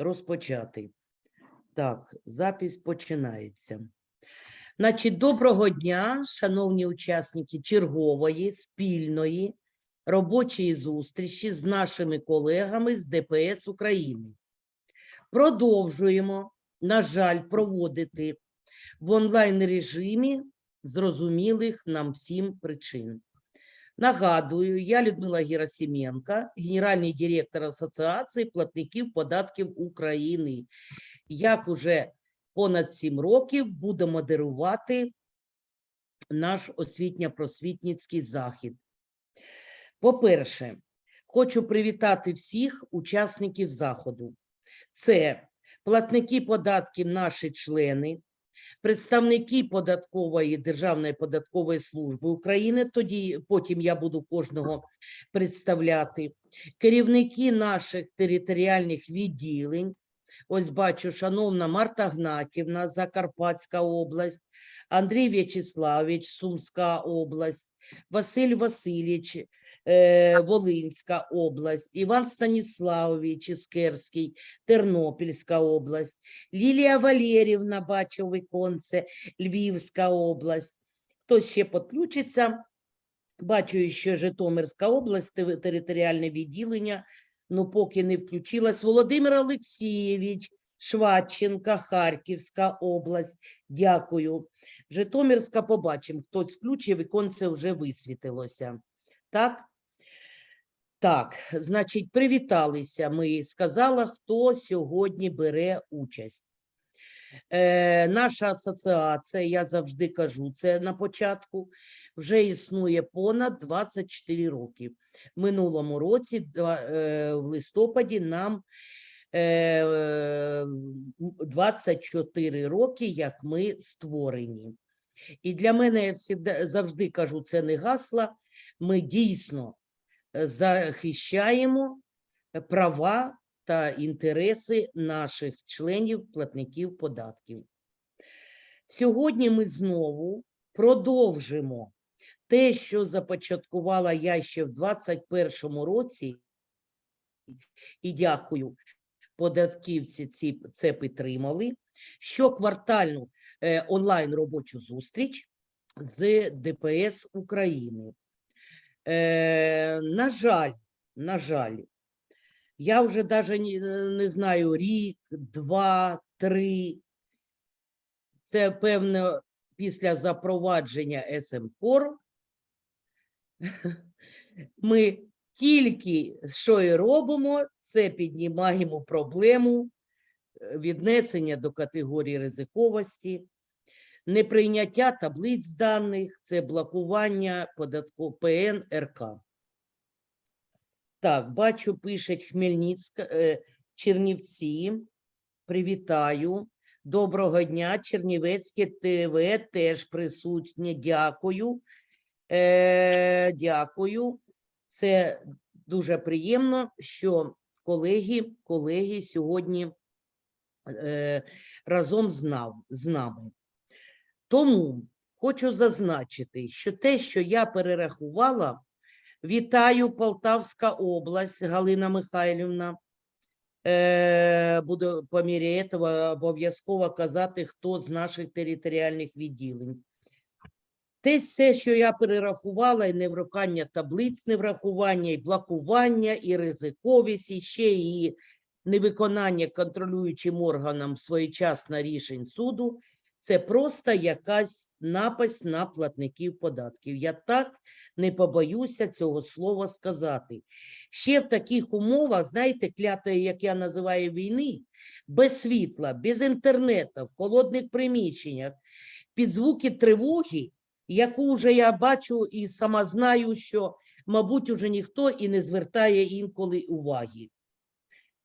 розпочати. Так, запись починається. Значить, доброго дня, шановні учасники чергової спільної робочої зустрічі з нашими колегами з ДПС України. Продовжуємо, на жаль, проводити в онлайн режимі зрозумілих нам всім причин. Нагадую, я Людмила Герасименко, генеральний директор Асоціації платників податків України. Як уже понад сім років буду модерувати наш освітньо-просвітницький захід. По-перше, хочу привітати всіх учасників заходу. Це платники податків, наші члени, представники податкової Державної податкової служби України. Тоді потім я буду кожного представляти, керівники наших територіальних відділень. Ось бачу, шановна Марта Гнатівна, Закарпатська область, Андрій В'ячеславович, Сумська область, Василь Васильович, е, Волинська область, Іван Станіславович Іскерський, Тернопільська область, Лілія Валерівна, бачу віконце, Львівська область. Хто ще підключиться? Бачу, що Житомирська область, територіальне відділення, ну поки не включилась. Володимир Олексійович, Шваченка, Харківська область. Дякую. Житомирська побачимо. Хтось включив, віконце вже висвітилося. Так? Так, значить, привіталися ми. Сказала, хто сьогодні бере участь. Е, наша асоціація, я завжди кажу це на початку, вже існує понад 24 роки. Минулому році, е, в листопаді, нам е, 24 роки, як ми створені. І для мене я завжди кажу, це не гасла. Ми дійсно е, захищаємо права та інтереси наших членів платників податків. Сьогодні ми знову продовжимо те, що започаткувала я ще в 2021 році, і дякую, податківці ці це підтримали. Щоквартальну е, онлайн робочу зустріч з ДПС України. Е, на жаль, на жаль, я вже навіть не знаю рік, два, три. Це певно після запровадження СМКОР. Ми тільки що і робимо, це піднімаємо проблему е, віднесення до категорії ризиковості, неприйняття таблиць даних, це блокування податку ПН РК. Так, бачу, пише Хмельницька, е, Чернівці. Привітаю. Доброго дня, Чернівецьке ТВ теж присутнє. Дякую. Е, дякую. Це дуже приємно, що колеги, колеги сьогодні е, разом з нами. Тому хочу зазначити, що те, що я перерахувала, вітаю Полтавська область, Галина Михайлівна. Е, буду по мірі цього обов'язково казати, хто з наших територіальних відділень. Те все, що я перерахувала, і неврахування таблиць, неврахування, і блокування, і ризиковість, і ще і невиконання контролюючим органам своєчасно рішень суду, це просто якась напасть на платників податків. Я так не побоюся цього слова сказати. Ще в таких умовах, знаєте, клятої, як я називаю війни, без світла, без інтернету, в холодних приміщеннях, під звуки тривоги, яку вже я бачу і сама знаю, що, мабуть, уже ніхто і не звертає інколи уваги.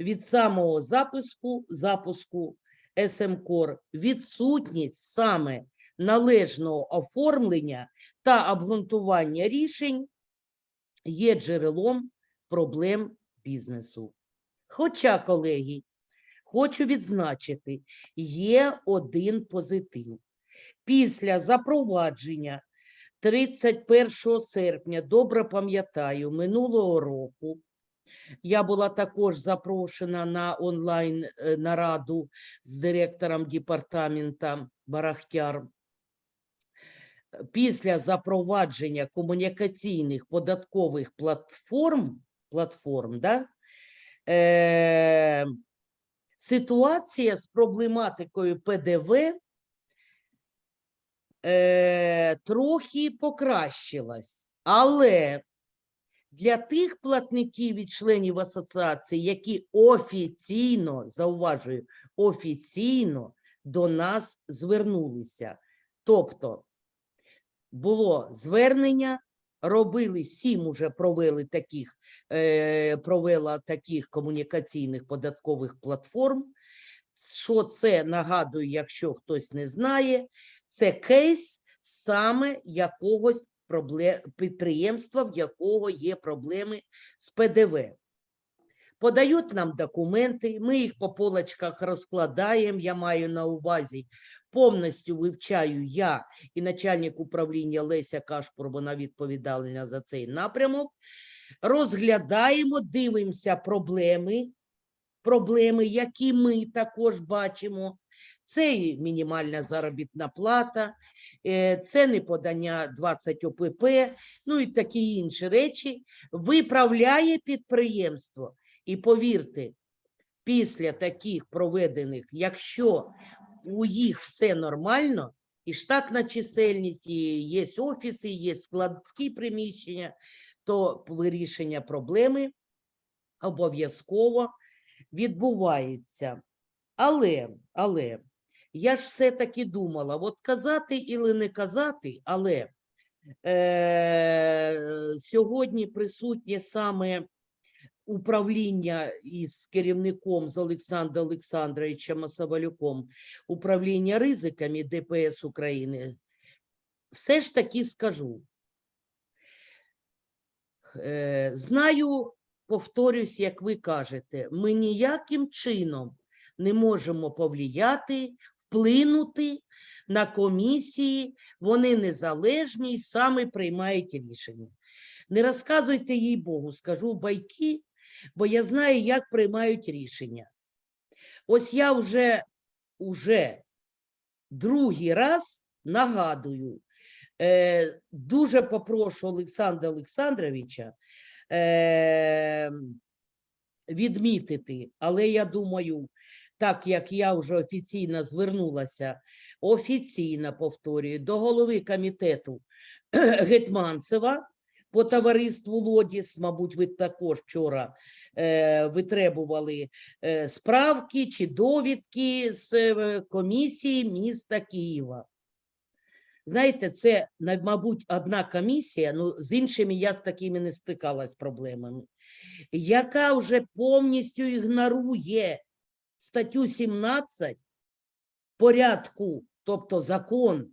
Від самого запуску, запуску СМКОР відсутність саме належного оформлення та обґрунтування рішень є джерелом проблем бізнесу. Хоча, колеги, хочу відзначити, є один позитив. Після запровадження 31 серпня, добре пам'ятаю, минулого року Я була також запрошена на онлайн е, нараду з директором департамента Барахтяр. Після запровадження комунікаційних податкових платформ, платформ да, е, ситуація з проблематикою ПДВ е, трохи покращилась, але для тих платників і членів асоціації, які офіційно, зауважую, офіційно до нас звернулися. Тобто було звернення, робили сім уже провели таких, е, провела таких комунікаційних податкових платформ. Що це нагадую, якщо хтось не знає, це кейс саме якогось. Підприємства, в якого є проблеми з ПДВ. Подають нам документи, ми їх по полочках розкладаємо. Я маю на увазі, повністю вивчаю я і начальник управління Леся Кашпур, вона відповідальна за цей напрямок. Розглядаємо, дивимося проблеми, проблеми, які ми також бачимо. Це і мінімальна заробітна плата, е, це неподання 20 ОПП, ну і такі інші речі. Виправляє підприємство. І повірте, після таких проведених, якщо у їх все нормально, і штатна чисельність, і є офіси, є складські приміщення, то вирішення проблеми обов'язково відбувається. Але, але я ж все-таки думала, от казати і не казати, але е, сьогодні присутнє саме управління із керівником з Олександром Олександровичем Савалюком, управління ризиками ДПС України. Все ж таки скажу. Е, знаю, повторюсь, як ви кажете, ми ніяким чином не можемо повлияти, вплинути на комісії, вони незалежні і саме приймають рішення. Не розказуйте їй Богу, скажу байки, бо я знаю, як приймають рішення. Ось я вже, уже другий раз нагадую, е, дуже попрошу Олександра Олександровича е, відмітити, але я думаю, так як я вже офіційно звернулася, офіційно повторюю, до голови комітету Гетманцева по товариству Лодіс, мабуть, ви також вчора е, витребували е, справки чи довідки з е, комісії міста Києва. Знаєте, це, мабуть, одна комісія, ну з іншими я з такими не стикалась проблемами, яка вже повністю ігнорує статтю 17 порядку, тобто закон.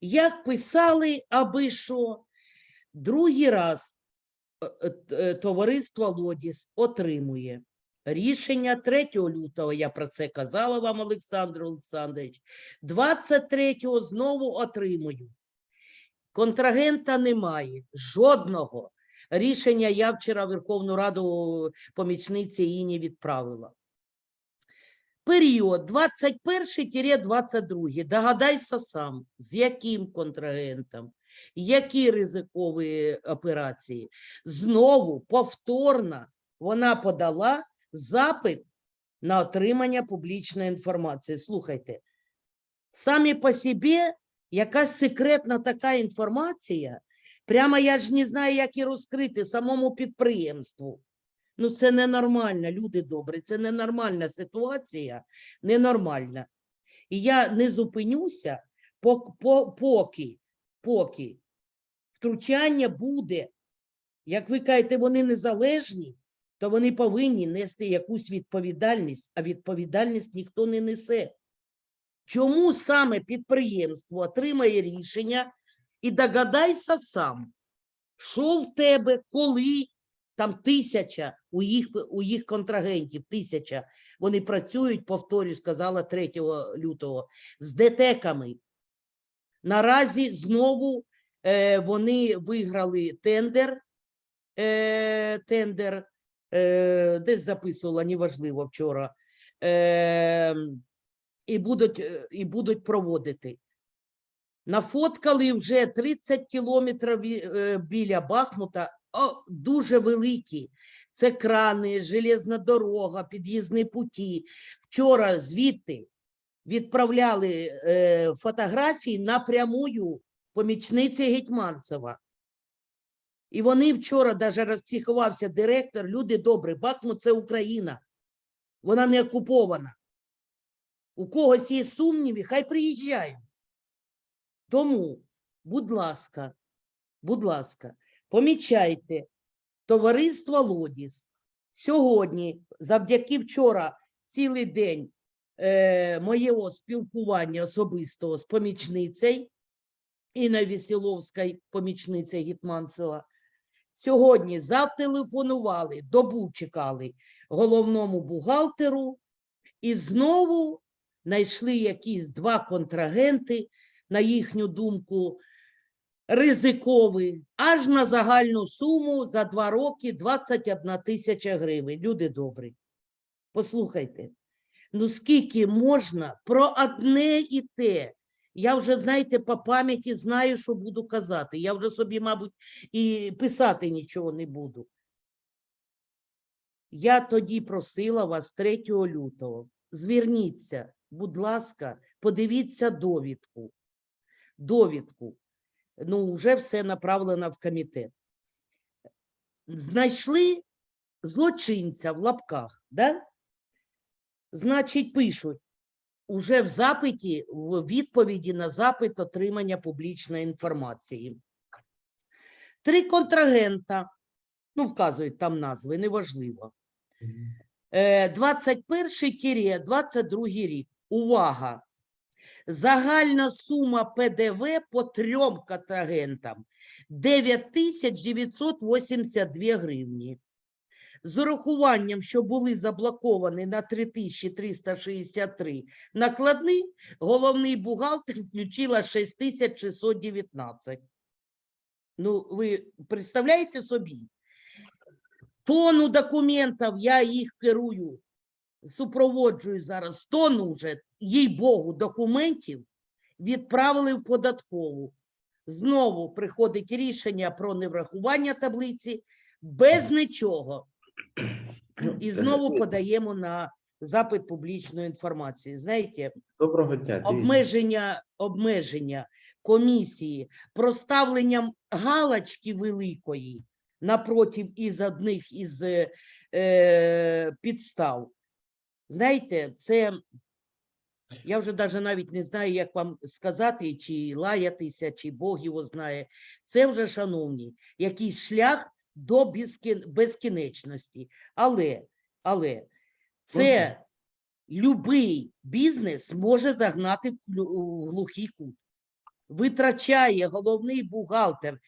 Як писали, аби що, другий раз е, е, е, товариство Лодіс отримує рішення 3 лютого, я про це казала вам, Олександр Олександрович, 23-го знову отримую. Контрагента немає, жодного. Рішення я вчора Верховну Раду помічниці Іні відправила. Період 21-22. Догадайся сам, з яким контрагентом, які ризикові операції. Знову повторно вона подала запит на отримання публічної інформації. Слухайте, самі по собі якась секретна така інформація, прямо я ж не знаю, як і розкрити самому підприємству. Ну, це ненормально, люди добрі, це ненормальна ситуація, ненормальна. І я не зупинюся, поки, поки втручання буде. Як ви кажете, вони незалежні, то вони повинні нести якусь відповідальність, а відповідальність ніхто не несе. Чому саме підприємство отримає рішення і догадайся сам, що в тебе, коли там тисяча у їх, у їх контрагентів, тисяча, вони працюють, повторюю, сказала 3 лютого, з ДТЕКами. Наразі знову е, вони виграли тендер, е, тендер е, десь записувала, неважливо вчора, е, і, будуть, е, і будуть проводити. Нафоткали вже 30 кілометрів е, біля Бахмута, дуже великі. Це крани, железна дорога, під'їзні путі. Вчора звідти відправляли е, фотографії напрямую помічниці Гетьманцева. І вони вчора даже розпсихувався директор. Люди добрі, Бахмут це Україна. Вона не окупована. У когось є сумніви, хай приїжджають. Тому, будь ласка, будь ласка, помічайте товариство Лодіс. Сьогодні, завдяки вчора, цілий день е, моєго спілкування особистого з помічницею Інна Вісіловською, помічницею Гетманцева, сьогодні зателефонували, добу чекали головному бухгалтеру і знову знайшли якісь два контрагенти, на їхню думку, ризикові, аж на загальну суму за два роки 21 тисяча гривень. Люди добрі. Послухайте, ну скільки можна про одне і те? Я вже, знаєте, по пам'яті знаю, що буду казати. Я вже собі, мабуть, і писати нічого не буду. Я тоді просила вас 3 лютого. Зверніться, будь ласка, подивіться довідку. Довідку. Ну, вже все направлено в комітет. Знайшли злочинця в лапках, да? Значить, пишуть, уже в запиті, в відповіді на запит отримання публічної інформації. Три контрагента, ну, вказують там назви, неважливо. Е, 21-22 рік. Увага! Загальна сума ПДВ по трьом контрагентам 9982 гривні. З урахуванням, що були заблоковані на 3363 накладний, головний бухгалтер включила 6619. Ну, ви представляєте собі? Тону документів, я їх керую, супроводжую зараз, тону вже, їй Богу, документів відправили в податкову. Знову приходить рішення про неврахування таблиці без нічого. І знову подаємо на запит публічної інформації. Знаєте, Доброго дня. обмеження, обмеження комісії проставленням галочки великої напротив із одних із е, підстав. Знаєте, це я вже навіть навіть не знаю, як вам сказати, чи лаятися, чи Бог його знає. Це вже, шановні, якийсь шлях до безкінечності. Але, але це любий бізнес може загнати в глухий кут. Витрачає головний бухгалтер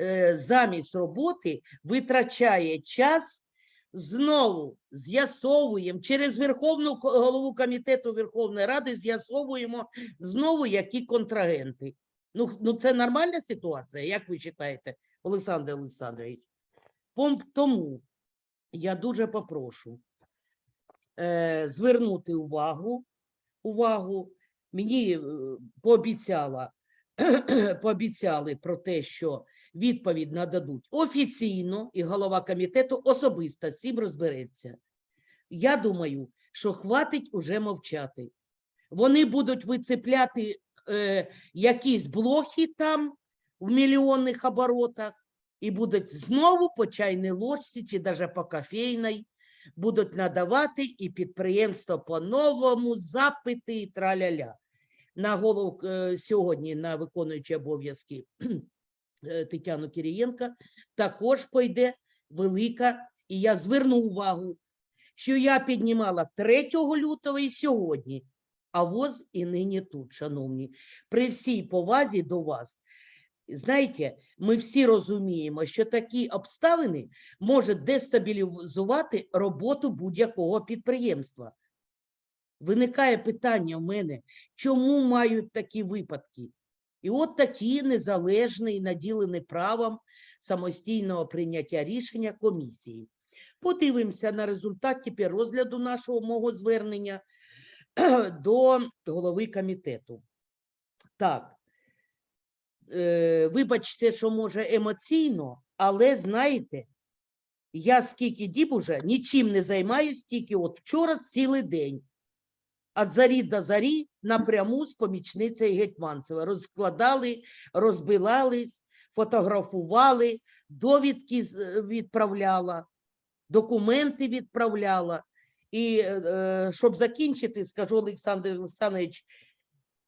е, замість роботи, витрачає час, знову з'ясовуємо через Верховну голову комітету Верховної Ради, з'ясовуємо знову, які контрагенти. Ну, ну це нормальна ситуація, як ви вважаєте, Олександр Олександрович? Тому я дуже попрошу е, звернути увагу, увагу. Мені е, пообіцяла, пообіцяли про те, що відповідь нададуть офіційно, і голова комітету особисто з цим розбереться. Я думаю, що хватить уже мовчати. Вони будуть вицепляти е, якісь блохи там в мільйонних оборотах і будуть знову по чайній ложці чи навіть по кофейній будуть надавати і підприємство по-новому запити і траля-ля. На голову е, сьогодні на виконуючі обов'язки Тетяну Кирієнка також пойде велика, і я зверну увагу, що я піднімала 3 лютого і сьогодні, а воз і нині тут, шановні. При всій повазі до вас, знаєте, ми всі розуміємо, що такі обставини можуть дестабілізувати роботу будь-якого підприємства. Виникає питання в мене, чому мають такі випадки? І от такі незалежні і наділені правом самостійного прийняття рішення комісії. Подивимося на результат тепер розгляду нашого мого звернення до голови комітету. Так, е, вибачте, що може емоційно, але знаєте, я скільки діб уже нічим не займаюсь, тільки от вчора цілий день. От зарі до зарі напряму з помічницею Гетьманцева. Розкладали, розбилались, фотографували, довідки е, відправляла, документи відправляла. І е, е, щоб закінчити, скажу Олександр Олександрович,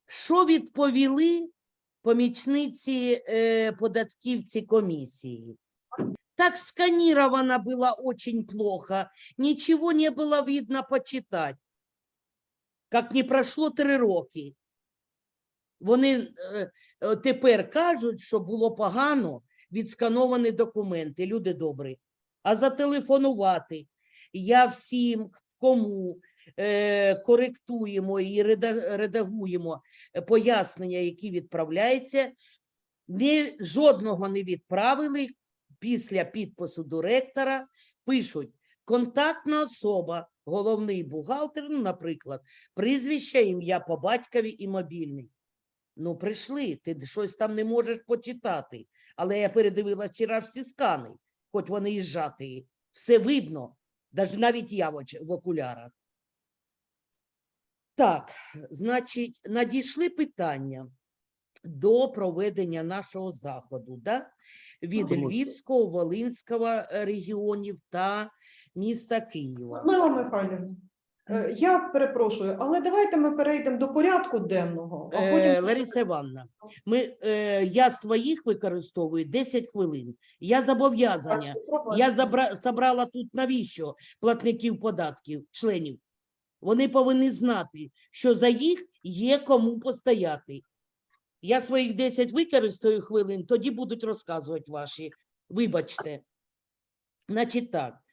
що відповіли помічниці е, податківці комісії? Так сканировано было очень плохо, ничего не было видно почитать. Как не пройшло три роки. Вони е, е, тепер кажуть, що було погано відскановані документи, люди добрі. А зателефонувати я всім, кому е, коректуємо і редагуємо пояснення, які відправляються, ні, жодного не відправили. Після підпису директора пишуть контактна особа, головний бухгалтер, ну, наприклад, прізвище, ім'я по батькові і мобільний. Ну, прийшли, ти щось там не можеш почитати. Але я передивила вчора всі скани, хоч вони і зжаті. Все видно, даже навіть я в, окулярах. Так, значить, надійшли питання до проведення нашого заходу, да? від Львівського, Волинського регіонів та міста Києва. Мила Михайлівна, е, я перепрошую, але давайте ми перейдемо до порядку денного, а Е, потім Лариса Івановна, ми, е, я своїх використовую 10 хвилин. Я зобов'язання. Я забра... забрала тут навіщо платників податків, членів. Вони повинні знати, що за їх є кому постояти. Я своїх 10 використаю хвилин, тоді будуть розказувати ваші. Вибачте. Значить так.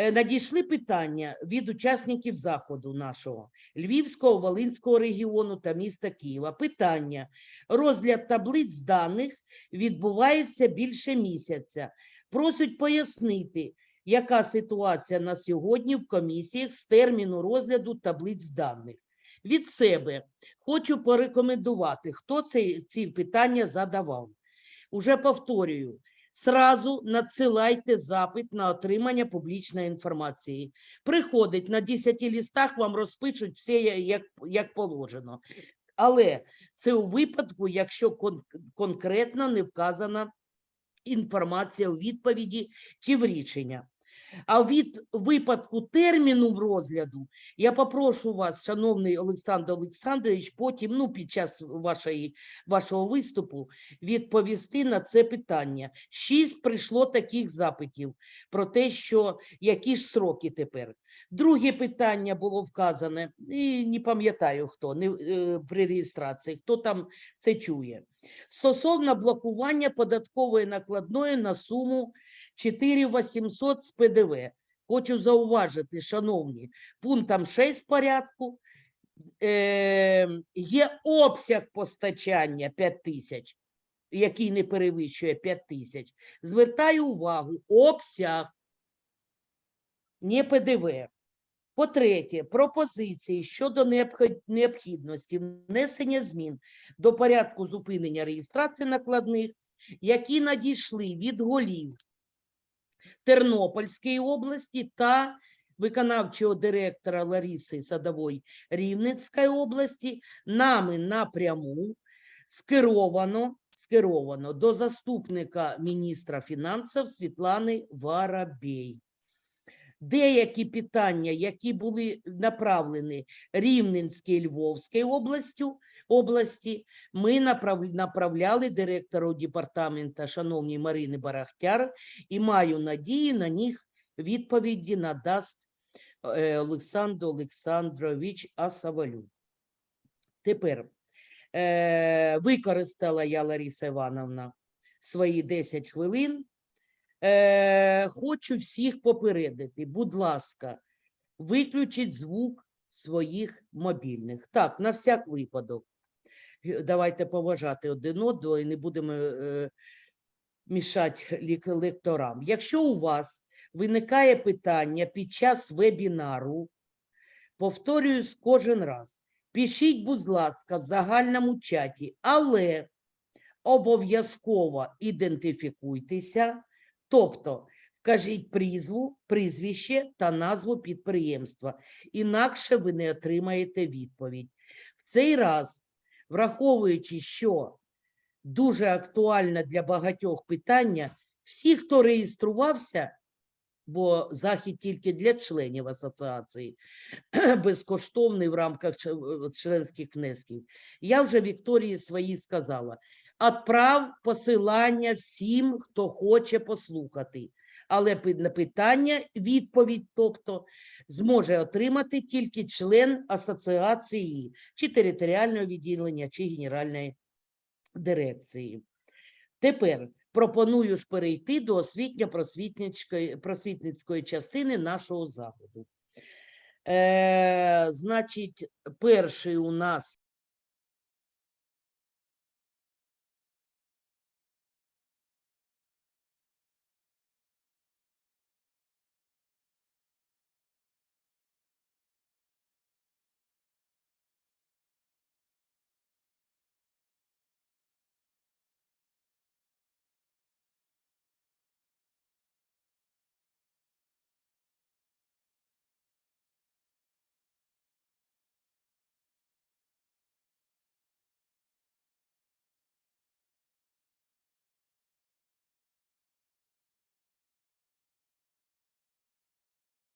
Е, Надійшли питання від учасників заходу нашого Львівського, Волинського регіону та міста Києва. Питання. Розгляд таблиць даних відбувається більше місяця. Просять пояснити, яка ситуація на сьогодні в комісіях з терміну розгляду таблиць даних. Від себе хочу порекомендувати, хто ці, ці питання задавав. Уже повторюю, сразу надсилайте запит на отримання публічної інформації. Приходить на 10 листах, вам розпишуть все як, як положено. Але це у випадку, якщо кон- конкретно не вказана інформація у відповіді чи в рішення. А від випадку терміну розгляду я попрошу вас, шановний Олександр Олександрович, потім, ну, під час вашої, вашого виступу, відповісти на це питання. Шість прийшло таких запитів про те, що які ж сроки тепер. Друге питання було вказане, і не пам'ятаю хто не, е, при реєстрації, хто там це чує. Стосовно блокування податкової накладної на суму 4800 з ПДВ. Хочу зауважити, шановні, пунктом 6 порядку е, є обсяг постачання 5 тисяч, який не перевищує 5 тисяч. Звертаю увагу, обсяг, не ПДВ. По-третє, пропозиції щодо необхідності внесення змін до порядку зупинення реєстрації накладних, які надійшли від голів Тернопільської області та виконавчого директора Лариси Садової Рівненської області, нами напряму скеровано, скеровано до заступника міністра фінансів Світлани Воробей. Деякі питання, які були направлені Рівненській і Львовській областю, області, ми направ- направляли директору департамента, шановній Марини Барахтяр, і маю надію на них відповіді надасть е, Олександр Олександрович Асавалюк. Тепер е, використала я, Лариса Івановна, свої 10 хвилин. Е, хочу всіх попередити, будь ласка, виключіть звук своїх мобільних. Так, на всяк випадок. Давайте поважати один одного і не будемо е, мішати лекторам. Якщо у вас виникає питання під час вебінару, повторююсь кожен раз, пишіть, будь ласка, в загальному чаті, але обов'язково ідентифікуйтеся, тобто вкажіть прізву, прізвище та назву підприємства, інакше ви не отримаєте відповідь. В цей раз, враховуючи, що дуже актуальне для багатьох питання, всі, хто реєструвався, бо захід тільки для членів асоціації, безкоштовний в рамках членських внесків. Я вже Вікторії свої сказала. Отправ посилання всім, хто хоче послухати. Але на питання відповідь, тобто, зможе отримати тільки член асоціації, чи територіального відділення, чи генеральної дирекції. Тепер пропоную ж перейти до освітньо-просвітницької просвітницької частини нашого заходу. Е, значить, перший у нас